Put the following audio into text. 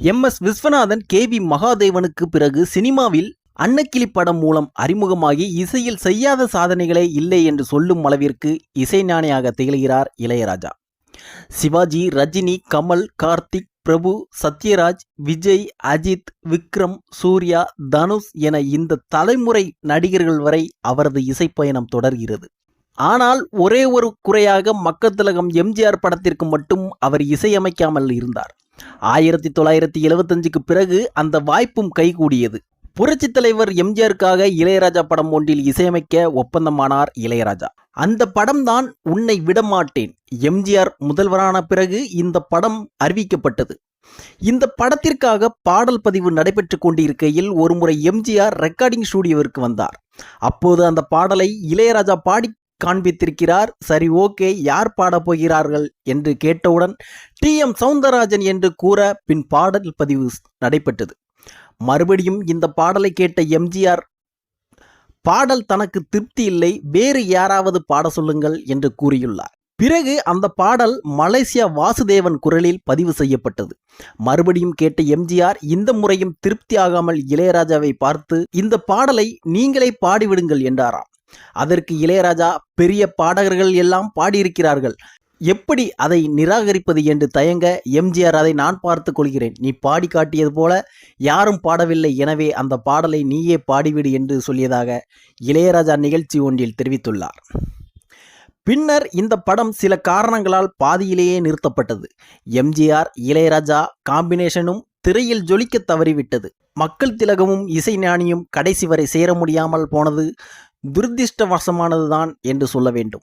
M S Viswanathan K V மகாதேவனுக்கு பிறகு சினிமாவில் அன்னக்கிளி படம் மூலம் அறிமுகமாகி இசையில் செய்யாத சாதனைகளே இல்லை என்று சொல்லும் அளவிற்கு இசைஞானியாக திகழ்கிறார் இளையராஜா. சிவாஜி ரஜினி கமல் கார்த்திக் பிரபு சத்யராஜ் விஜய் அஜித் விக்ரம் சூர்யா தனுஷ் என இந்த தலைமுறை நடிகர்கள் வரை அவரது இசைப்பயணம் தொடர்கிறது. ஆனால் ஒரே ஒரு குறையாக மக்கள் திலகம் எம்ஜிஆர் படத்திற்கு மட்டும் அவர் இசையமைக்காமல் இருந்தார். ஆயிரத்தி தொள்ளாயிரத்தி எழுபத்தஞ்சுக்கு பிறகு அந்த வாய்ப்பும் கைகூடியது. புரட்சி தலைவர் எம்ஜிஆருக்காக இளையராஜா படம் ஒன்றில் இசையமைக்க ஒப்பந்தமானார் இளையராஜா. அந்த படம்தான் உன்னை விடமாட்டேன். எம்ஜிஆர் முதல்வரான பிறகு இந்த படம் அறிவிக்கப்பட்டது. இந்த படத்திற்காக பாடல் பதிவு நடைபெற்று கொண்டிருக்கையில் ஒருமுறை எம்ஜிஆர் ரெக்கார்டிங் ஸ்டூடியோவிற்கு வந்தார். அப்போது அந்த பாடலை இளையராஜா பாடி காண்பித்திருக்கிறார். சரி ஓகே யார் பாடப் போகிறார்கள்? என்று கேட்டவுடன் டி. எம். சவுந்தரராஜன் என்று கூற பின் பாடல் பதிவு நடைபெற்றது. மறுபடியும் இந்த பாடலை கேட்ட எம்ஜிஆர் பாடல் தனக்கு திருப்தி இல்லை வேறு யாராவது பாட சொல்லுங்கள் என்று கூறியுள்ளார். பிறகு அந்த பாடல் மலேசியா வாசுதேவன் குரலில் பதிவு செய்யப்பட்டது. மறுபடியும் கேட்ட எம்ஜிஆர் இந்த முறையும் திருப்தி ஆகாமல் இளையராஜாவை பார்த்து இந்த பாடலை நீங்களே பாடிவிடுங்கள் என்றாராம். அதற்கு இளையராஜா பெரிய பாடகர்கள் எல்லாம் பாடியிருக்கிறார்கள். எப்படி அதை நிராகரிப்பது என்று தயங்க எம்ஜிஆர் அதை நான் பார்த்து கொள்கிறேன். நீ பாடி காட்டியது போல யாரும் பாடவில்லை. எனவே அந்த பாடலை நீயே பாடிவிடு என்று சொல்லியதாக இளையராஜா நிகழ்ச்சி ஒன்றில் தெரிவித்துள்ளார். பின்னர் இந்த படம் சில காரணங்களால் பாதியிலேயே நிறுத்தப்பட்டது. எம்ஜிஆர் இளையராஜா காம்பினேஷனும் திரையில் ஜொலிக்க தவறிவிட்டது. மக்கள் திலகமும் இசைஞானியும் கடைசி வரை சேர முடியாமல் போனது துரதிர்ஷ்டவசமானதுதான் என்று சொல்ல வேண்டும்.